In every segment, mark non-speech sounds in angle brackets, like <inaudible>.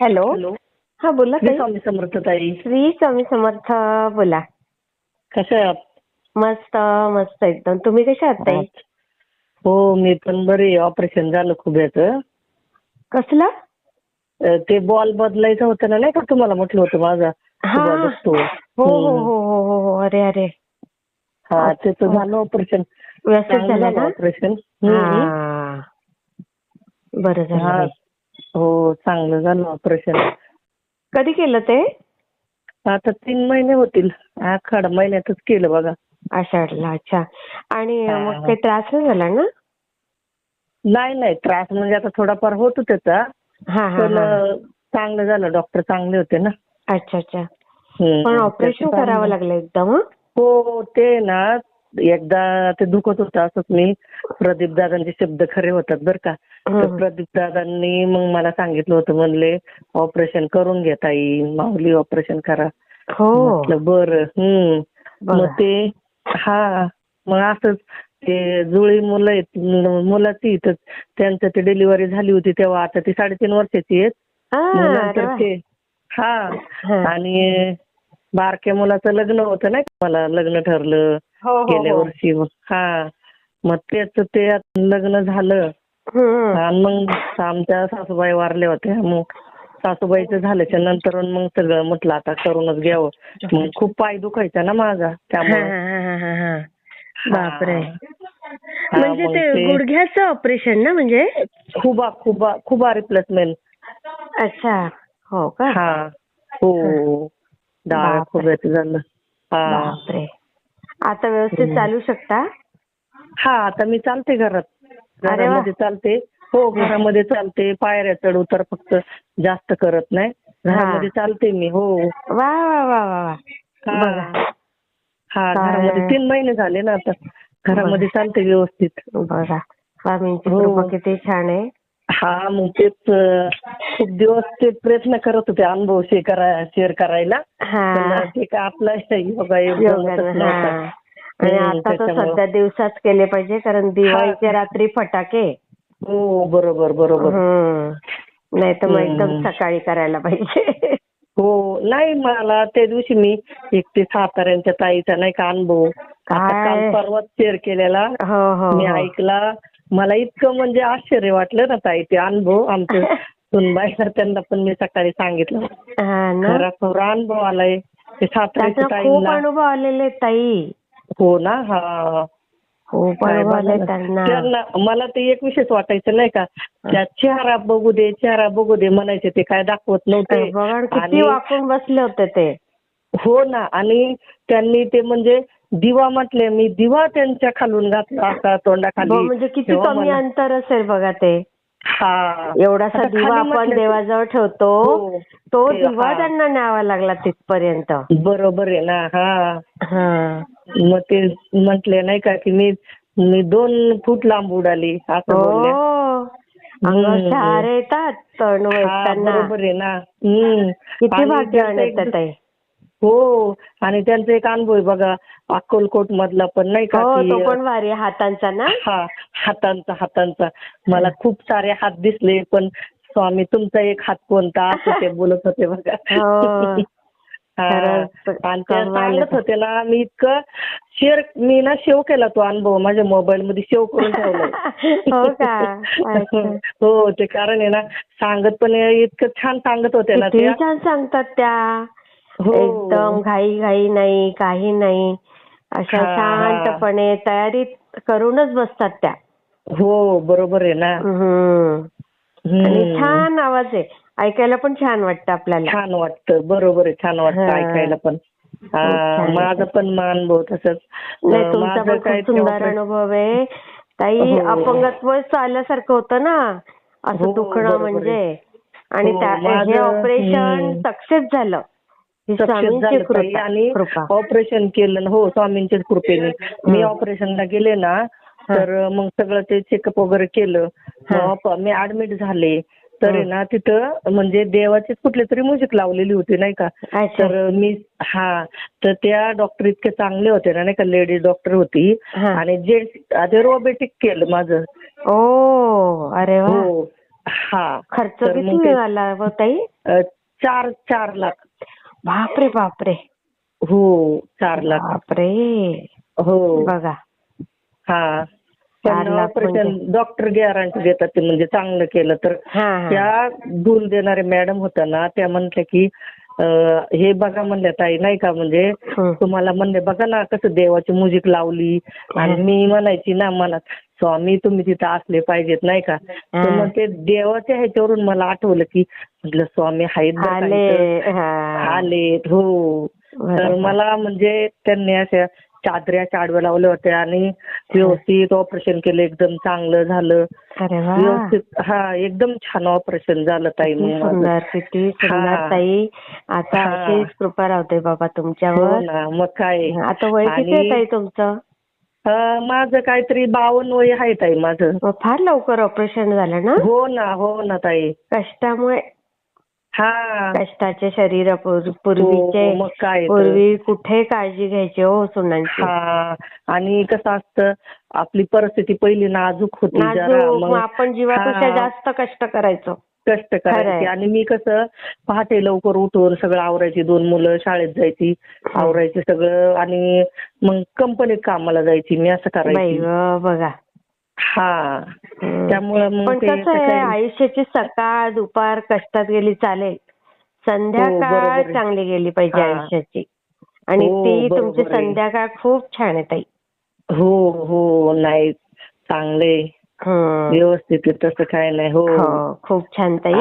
Hello. हा बोला स्वामी समर्थ ताई. श्री स्वामी समर्थ बोला. कशा आहात? मस्त मस्त एकदम. तुम्ही कशा आहात ताई? हो मी पण बरी ऑपरेशन झालं खुब्याचं. कसलं? अं, ते बॉल बदलायचं होतं ना नाही का तुम्हाला म्हटलं होतं माझा? हा. हो हो. हो हो हो अरे अरे. हा त्याचं झालं ऑपरेशन. व्यवस्थित झालं ऑपरेशन. हा. बरं झालं हा चांगलं झालं ऑपरेशन कधी केलं ते? आता तीन महिने होतील. आखाड महिन्यातच केलं बघा. आषाढला अच्छा. आणि मग. काही त्रास नाही झाला ना? नाही नाही. त्रास म्हणजे आता थोडाफार होतो त्याचा. हा हा पण हा. चांगलं झालं. डॉक्टर चांगले होते ना. अच्छा अच्छा. हम्म. पण ऑपरेशन त्याचं करावं. लागलं एकदम हं? हो. ते ना एकदा ते दुखत होतं असंच मी प्रदीप दादांचे शब्द खरे होतात बरं का तर. प्रदीप दादांनी मग मला सांगितलं होतं म्हणले ऑपरेशन करून घ्या ताई माऊली ऑपरेशन करा हो बरं हम्म मग. ते हा मग असंच ते जुळी मुलं आहेत मुलाची तर त्यांचं ते डिलिव्हरी झाली होती तेव्हा आता ती साडेतीन वर्षाची आहेत नंतर. ते हा. आणि बारक्या मुलाचं लग्न होतं नाही का? मला लग्न ठरलं हो हो गेल्या हो. वर्षी. हा. मग त्याच ते लग्न झालं. हम्म. आणि मग आमच्या सासूबाई वारल्या होत्या. मग सासूबाईचं झाल्याच्यानंतर मग सगळं म्हटलं आता करूनच घ्यावं. मग खूप पाय दुखायचा ना माझा हा, त्यामुळे हा, हा, हा, हा. बापरे. हा, म्हणजे मग ते ते- गुडघ्याचं ऑपरेशन ना म्हणजे? खुबा खुबा खुबा रिप्लेसमेंट अच्छा. हो का? हा. हो. डाळ. खुब्याचं झालं. हा. बापरे. आता व्यवस्थित. चालू शकता? हा आता मी चालते घरात. अरे वा. घरामध्ये चालते. हो घरामध्ये चालते. पायऱ्या चढ उतर फक्त जास्त करत नाही. घरामध्ये चालते मी हो. वा वा वा वा वा. हा. बघा. हा? घरामध्ये तीन महिने झाले ना आता. घरामध्ये चालते व्यवस्थित. बघा. स्वामींची हो. कृपा किती छान आहे. हा मग तेच अं, खूप दिवस ते प्रयत्न करत होते अनुभव शेअर करा शेअर करायला. हा. पण ते काय आपला योगा योगानं, हा. आणि हम्म, आता तर त्याच्यामुळं. सध्या दिवसाच केले पाहिजे कारण दिवाळीच्या रात्री फटाके. हो बरोबर बरोबर. नाही तर मग एकदम हम्म. सकाळी करायला पाहिजे. हो नाही मला त्या दिवशी मी एक ते साताऱ्यांच्या ताईचा नाही का अनुभव. आता काय? काल परवाच शेअर केलेला. हो हो मी हो. ऐकला. मला इतकं म्हणजे आश्चर्य वाटलं ना ताई ते अनुभव आमचं <laughs> सुनबाईला त्यांना पण मी सकाळी सांगितलं. खरा खरा अनुभव आलाय. ते साताऱ्याच्या खूप ताईंना अनुभव आलेले आहेत, ताई. हो ना? हा. खूप काय अनुभव बघा आले ना. त्यांना. त्यांना मला ते एक विशेष वाटायचं नाही का? त्या चेहरा बघू दे चेहरा बघू दे म्हणायचे ते काय दाखवत नव्हते. बघा किती आणि वाकून बसले होते ते. हो ना. आणि त्यांनी ते म्हणजे दिवा म्हटले मी दिवा त्यांच्या खालून घातला असा तोंडाखाली. म्हणजे किती तेव्हा कमी मला- अंतर असेल बघा ते. हा. एवढासा आता दिवा खाली आपण म्हटलं- देवाजवळ ठेवतो हो. तो ते- दिवा हा. त्यांना न्यावा लागला तिथपर्यंत. बरोबर आहे ना हा. हा. मग ते म्हटले नाही का की मी मी दोन फूट लांब उडाली असं हो. बोलल्या. अंगावर हम्म. शहार येतात तण हा ऐकताना बरोबर आहे ना. हम्म. किती आणि भाग्यवान त्यांचं आहेत त्या एक- ताई. हो आणि त्यांचा एक अनुभव आहे बघा अक्कलकोट मधला पण नाही का हो तो पण भारी आहे हातांचा ना हा हातांचा हातांचा मला खूप सारे हात दिसले पण स्वामी तुमचा एक हात कोणता असं ते <laughs> बोलत होते बघा हो. <laughs> हा. खरंच आणि ते कमाल आहे. सांगत होते ना मी इतकं शेअर मी ना सेव्ह केला तो अनुभव माझ्या मोबाईल मध्ये सेव्ह करून ठेवलाय <laughs> हो का अच्छा. हो ते कारण आहे ना सांगत पण इतकं छान सांगत होते ना किती त्या छान सांगतात त्या. एकदम घाई घाई नाही काही नाही अशा हा, हा. शांतपणे तयारीत करूनच बसतात त्या हो बरोबर आहे ना. आणि. छान आवाज आहे ऐकायला पण छान वाटतं आपल्याला छान वाटतं बरोबर आहे छान वाटतं हा. ऐकायला पण हा, छान. माझा पण मान अनुभव तसंच नाही अं, तुमचा माझं पण काय खूप सुंदर अनुभव आहे ताई हो. अपंगत्व आल्यासारखं होतं ना असं हो, दुखणं बरोबर म्हणजे. आणि हो, त्या- हे माझं- ऑपरेशन हम्म. सक्सेस झालं ही स्वामींची कृपा आणि ऑपरेशन केलं हो स्वामींच्याच कृपेने. मी. ऑपरेशनला गेले ना तर मग सगळं ते चेकअप वगैरे केलं. मी ऍडमिट झाले. तर. ना तिथं म्हणजे देवाचीच कुठली तरी म्युझिक लावलेली होती नाही का? तर मी हा तर त्या डॉक्टर इतके चांगले होते ना नाही का? लेडीज डॉक्टर होती. आणि जेंट्स आधी रोबोटिक केलं माझं. ओ अरे हो. हा. खर्च किती व ताई? चार चार लाख. बापरे बापरे. हो चार लाख. बापरे. हो. बघा. हा. चार लाख ऑपरेशन म्हणजे? डॉक्टर गॅरंटी देतात ते म्हणजे चांगलं केलं तर. त्या भूल देणारे मॅडम होत्या ना त्या म्हणल्या की अं, हे बघा म्हणल्या ताई नाही का म्हणजे हं. तुम्हाला म्हणले बघा ना कसं देवाची म्युझिक लावली. आणि मी म्हणायची ना मनात. स्वामी तुम्ही तिथं असले पाहिजेत नाही का? तर मग ते देवाच्या ह्याच्यावरून मला आठवलं की म्हटलं स्वामी आहेत आले इथं. हा. आलेत हो. तर. मला म्हणजे त्यांनी अशा चादऱ्या चाडव्या लावल्या होत्या आणि व्यवस्थित ऑपरेशन केलं एकदम चांगलं झालं. व्यवस्थित हा एकदम छान ऑपरेशन झालं ताई किती. सुंदर हा. ताई. आता हा. अशीच कृपा राहते बाबा हो तुमच्यावर ना मग काय. आता वय किती आहे ताई तुमचं? माझं काहीतरी बावन्न वय आहे ताई माझं. फार लवकर ऑपरेशन झालं ना? हो ना हो ना ताई. कष्टामुळे? हा. कष्टाचे शरीर पूर- हो, पूर्वीचे मग काय तर. पूर्वी कुठे काळजी घ्यायची हो सुनांची? हा आणि कसं असतं आपली परिस्थिती पहिली नाजूक होती जरा नाजूक मग आपण जीवापेक्षा हा. जास्त कष्ट करायचो. कष्ट. करायची आणि मी कसं पहाटे लवकर उठून सगळं आवरायची दोन मुलं शाळेत जायची आवरायची सगळं आणि मग कंपनीत कामाला जायची मी असं करायची बघा हा. त्यामुळे मग कसं आहे आयुष्याची सकाळ दुपार कष्टात गेली चालेल हो, संध्याकाळ आहे. चांगली गेली पाहिजे हा. आयुष्याची आणि हो, ती तुमची. संध्याकाळ खूप छान आहे ताई हो हो नाही चांगले. व्यवस्थित आहे, तसं काय नाही हो हो खूप छान ताई हो.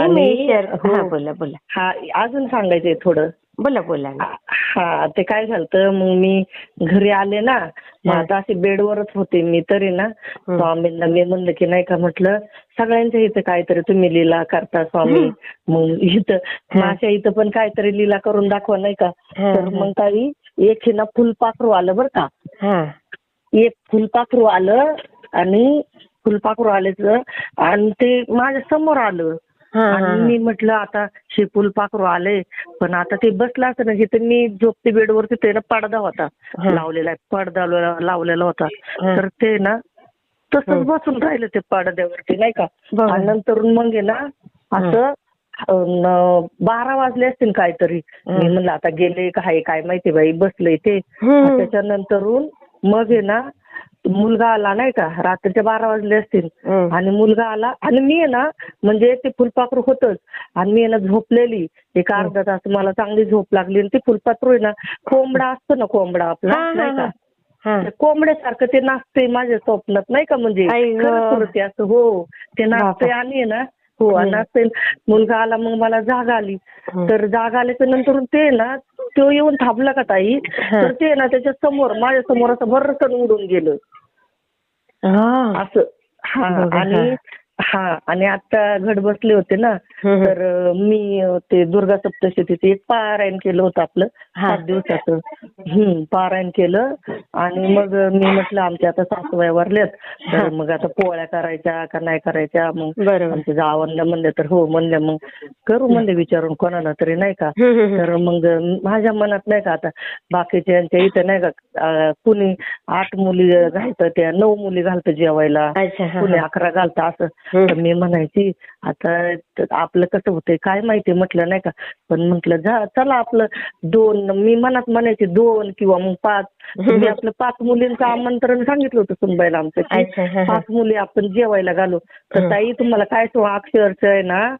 हा बोला बोला हा अजून सांगायचंय थोडं बोला बोला. हा ते काय झालं मग मी घरी आले ना मग हा. आता असे बेडवरच होते मी तरी ना हं. स्वामींना मी म्हणलं की नाही का म्हटलं सगळ्यांच्या इथं काहीतरी तुम्ही लीला करता स्वामी हं. मग इथं हा. माझ्या इथं पण काहीतरी लीला करून दाखवा नाही का हा, तर हा. मग काही एक हे ना फुलपाखरू आलं बरं का हा एक फुलपाखरू आलं आणि फुलपाखरू आल्याचं आणि ते माझ्यासमोर आलं आणि. मी म्हटलं आता हे फुलपाखरू आले पण आता ते बसलं असं ना जिथे मी झोपते बेडवरती ते ना पडदा होता. लावलेला पडदा लाव- लावलेला होता. तर ते ना. तसंच बसून राहिलं ते पडद्यावरती नाही का. आणि नंतर मग आहे ना असं बारा वाजले असतील काहीतरी. मी म्हणलं आता गेले काय काय माहिती बाई बसलंय ते त्याच्यानंतरून मग आहे ना मुलगा आला नाही का? रात्रीचे बारा वाजले असतील. आणि मुलगा आला आणि मी आहे ना म्हणजे ते फुलपाखरू होतच. आणि मी आहे ना झोपलेली. एक अर्धा तास मला चांगली झोप लागली आणि ते फुलपाखरू आहे ना कोंबडा असतो ना कोंबडा आपला नाही का? कोंबड्यासारखं ते नाचते माझ्या स्वप्नात नाही का म्हणजे? असं हो. ते नाचते. आणि आहे ना हो हं. नाचते मुलगा आला मग मला जाग आली हं. तर जाग आल्याच्यानंतर ते ना तो येऊन थांबला का ताई. तर ते ना त्याच्यासमोर माझ्यासमोर असं भरकन उडून गेलं. असं हा आणि हा आणि आता घड बसले होते ना. तर मी ते दुर्गा सप्तशतीचं एक पारायण केलं होतं आपलं. सात दिवसाचं हम्म पारायण केलं आणि मग मी म्हटलं आमच्या आता सासूबाई वारल्यात तर. मग आता पोळ्या करायच्या का नाही करायच्या मग आमच्या जावांना म्हणलं तर हो म्हणलं मग करू म्हणले विचारून कोणाला तरी नाही का. तर मग माझ्या मनात नाही का आता बाकीच्यांच्या इथं नाही का कुणी आठ मुली घालतं त्या नऊ मुली घालतं जेवायला कुणी. अकरा घालतं असं. तर मी म्हणायची आता आपलं कसं होतंय? काय माहिती? म्हटलं नाही का. पण म्हटलं जा चला आपलं दोन. मी मनात म्हणायचे दोन किंवा मग पाच. मी आपलं पाच मुलींचं आमंत्रण सांगितलं होतं सुनबाईला आमचं की. पाच मुली आपण जेवायला घालू. तर. ताई तुम्हाला काय सांगू अक्षरशः आहे ना.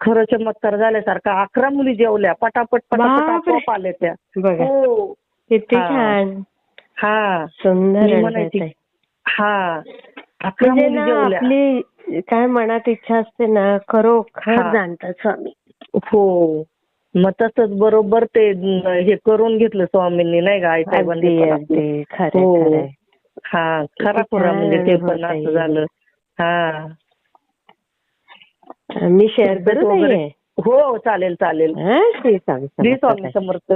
खरं चमत्कार झाल्यासारखं अकरा मुली जेवल्या पटापट पटापट. आपोआप आल्या त्या. हो. हा. हा. सुंदर म्हणायची. हा. म्हणजे ना आपली काय मनात इच्छा असते ना खरोखर. जाणतात स्वामी. हो. मग तसंच बरोबर ते हे करून घेतलं स्वामींनी नाही का? खरंय हो. हा खरा खुरा म्हणजे ते पण. असं झालं. हा. मी शेअर करू हो चालेल चालेल. हा, श्री स्वामी. समर्थ.